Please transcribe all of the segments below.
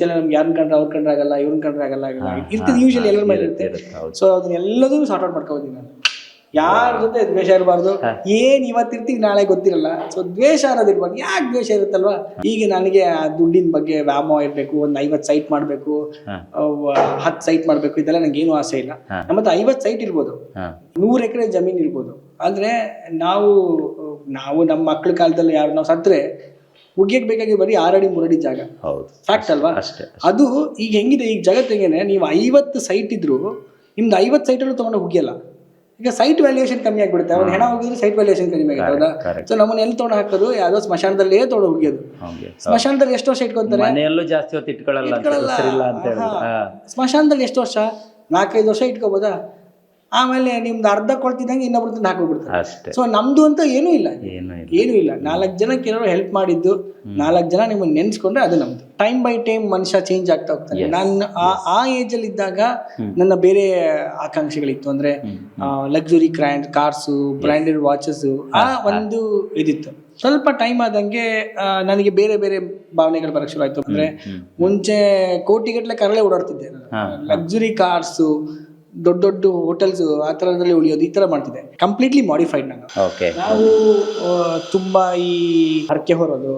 ಮುಂಚೆ ನಮ್ಗೆ ಯಾರನ್ನ ಕಂಡ್ರೆ ಅವ್ರ ಕಂಡ್ರೆ ಆಗಲ್ಲ ಇವ್ರನ್ನ ಕಂಡ್ರೆ ಆಗಲ್ಲ ಇರ್ತದೆ ಯೂಶಲಿ ಎಲ್ಲರ ಮೇಲೆ ಇರುತ್ತೆ. ಸೊ ಅದನ್ನೆಲ್ಲದೂ ಸಾರ್ಟ್ ಔಟ್ ಮಾಡ್ಕೋಬೋದು ನಾನು. ಯಾರ ಜೊತೆ ದ್ವೇಷ ಇರಬಾರ್ದು ಏನ್ ಇವತ್ತಿರ್ತೀವಿ ನಾಳೆ ಗೊತ್ತಿರಲ್ಲ. ಸೊ ದ್ವೇಷ ಅನ್ನೋದು ಇರ್ಬಾರ್ದು. ಯಾಕೆ ದ್ವೇಷ ಇರುತ್ತಲ್ವಾ? ಈಗ ನನಗೆ ಆ ದುಡ್ಡಿನ ಬಗ್ಗೆ ವ್ಯಾಮೋ ಇರಬೇಕು ಒಂದು ಐವತ್ತು ಸೈಟ್ ಮಾಡಬೇಕು. ಹತ್ತು ಸೈಟ್ ಮಾಡಬೇಕು ಇದೆಲ್ಲ ನಂಗೆ ಏನು ಆಸೆ ಇಲ್ಲ. ಹಾ. ನಮ್ಮ ಹತ್ರ ಐವತ್ತು ಸೈಟ್ ಇರ್ಬೋದು. ನೂರು ಎಕರೆ ಜಮೀನು ಇರ್ಬೋದು. ಆದರೆ ನಾವು ನಾವು ನಮ್ಮ ಮಕ್ಕಳ ಕಾಲದಲ್ಲಿ ಯಾರು ನಾವು ಸತ್ತರೆ ಉಗಿಯಕ್ಕೆ ಬೇಕಾಗಿ ಬರೀ ಆರಡಿ ಮುರಡಿ ಜಾಗ. ಹೌದು. ಫ್ಯಾಕ್ಟ್ ಅಲ್ವಾ? ಅಷ್ಟೇ ಅದು ಈಗ ಹೆಂಗಿದೆ ಈಗ ಜಗತ್ತಿಗೆ ನೀವು ಐವತ್ತು ಸೈಟ್ ಇದ್ರು ನಿಮ್ದು ಐವತ್ತು ಸೈಟಲ್ಲೂ ತೊಗೊಂಡು ಹುಗಿಯಲ್ಲ. ಈಗ ಸೈಟ್ ವ್ಯಾಲ್ಯೂಯೇಷನ್ ಕಮ್ಮಿ ಆಗ್ಬಿಡುತ್ತೆ. ಅವ್ನು ಹೆಣ ಹೋಗಿದ್ರೆ ಸೈಟ್ ವ್ಯಾಲ್ಯೂಯೇಷನ್ ಕಮ್ಮಿ ಆಗುತ್ತೆ ಹೌದಾ. ಸೊ ನಮ್ಮನ್ನ ಎಲ್ಲಿ ತೊಗೊಂಡು ಹಾಕೋದು? ಯಾವುದೋ ಸ್ಮಶಾನದಲ್ಲೇ ತೊಗೊಂಡು ಹುಗಿಯೋದು. ಹಂಗೆ ಸ್ಮಶಾನದಲ್ಲಿ ಎಷ್ಟು ವರ್ಷ ಇಟ್ಕೊಂತಾರೆ ಮನೆಯಲ್ಲೂ ಜಾಸ್ತಿ ಹೊತ್ತು ಇಟ್ಕೊಳ್ಳಲ್ಲ ಸ್ಮಶಾನದಲ್ಲಿ ಎಷ್ಟು ವರ್ಷ? ನಾಲ್ಕೈದು ವರ್ಷ ಇಟ್ಕೋಬೋದಾ? ಆಮೇಲೆ ನಿಮ್ದು ಅರ್ಧ ಕೊಡ್ತಿದ್ದಂಗೆ ಇನ್ನೊಬ್ರು ನಾಲ್ಕು ಹಾಕೋಬಿಡ್ತಾರೆ ಅಷ್ಟೇ. ಸೊ ನಮ್ದು ಅಂತ ಏನೂ ಇಲ್ಲ. ಏನು ಇಲ್ಲ. ಏನೂ ಇಲ್ಲ. ನಾಲ್ಕು ಜನಕ್ಕೆ ಏನಾದ್ರು ಹೆಲ್ಪ್ ಮಾಡಿದ್ದು ನಾಲ್ಕು ಜನ ನಿಮ್ಮನ್ನು ನೆನ್ಸ್ಕೊಂಡ್ರೆ ಅದು ನಮ್ದು. ಟೈಮ್ ಬೈ ಟೈಮ್ ಮನುಷ್ಯ ಚೇಂಜ್ ಆಗ್ತಾ ಹೋಗ್ತಾನೆ. ನಾನು ಆ ಆ ಅಲ್ಲಿ ಇದ್ದಾಗ ನನ್ನ ಬೇರೆ ಆಕಾಂಕ್ಷೆಗಳಿತ್ತು. ಅಂದ್ರೆ luxury grand cars branded watches ಆ ಒಂದು ಇದಿತ್ತು. ಸ್ವಲ್ಪ ಟೈಮ್ ಆದಂಗೆ ಆ, ನನಗೆ ಬೇರೆ ಬೇರೆ ಭಾವನೆಗಳು ಬರಕ್ಕೆ ಶುರು ಆಯ್ತು. ಅಂದ್ರೆ ಮುಂಚೆ ಕೋಟಿಗಟ್ಟಲೆ ಕರಳೆ ಓಡಾಡ್ತಿದ್ದೆ. ಲಕ್ಸುರಿ ಕಾರ್ಸು ದೊಡ್ಡ ದೊಡ್ಡ ಹೋಟೆಲ್ಸ್ ಆ ತರದಲ್ಲಿ ಉಳಿಯೋದು ಈ ತರ ಮಾಡ್ತಿದೆ. ಕಂಪ್ಲೀಟ್ಲಿ ಮಾಡಿಫೈಡ್ ನಾನು ಓಕೆ ನಾವು ಆ, ತುಂಬಾ ಈ ಹರಕೆ ಹೊರೋದು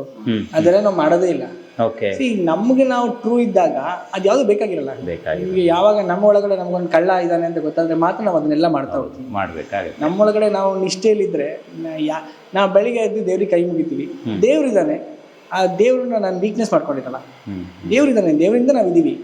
ಅದೆಲ್ಲ ನಾವು ಮಾಡೋದೇ ಇಲ್ಲ. ಓಕೆ ನಮಗೆ ನಾವು ಟ್ರೂ ಇದ್ದಾಗ ಅದು ಯಾವ್ದು ಬೇಕಾಗಿರಲ್ಲ. ಬೇಕಾಗಿ ನಿಮಗೆ ಯಾವಾಗ ನಮ್ಮ ಒಳಗಡೆ ನಮ್ಗೊಂದು ಕಳ್ಳ ಇದ್ದಾನೆ ಅಂತ ಗೊತ್ತಾದ್ರೆ ಮಾತ್ರ ನಾವು ಅದನ್ನೆಲ್ಲ ಮಾಡ್ತಾ ಹೋಗ್ತೀವಿ. ಮಾಡ್ಬೇಕಾಗುತ್ತೆ. ನಮ್ಮೊಳಗಡೆ ನಾವು ನಿಷ್ಠೆಯಲ್ಲಿದ್ದರೆ ಯಾ ನಾವು ಬೆಳಿಗ್ಗೆ ಎದ್ದು ದೇವ್ರಿಗೆ ಕೈ ಮುಗಿತೀವಿ. ದೇವ್ರಿದ್ದಾನೆ. ಆ ದೇವ್ರನ್ನ ನಾನು ವೀಕ್ನೆಸ್ ಮಾಡ್ಕೊಂಡಿರಲ್ಲ ಹ್ಮ್. ದೇವ್ರಿದ್ದಾನೆ ದೇವರಿಂದ ನಾವು ಇದೀವಿ.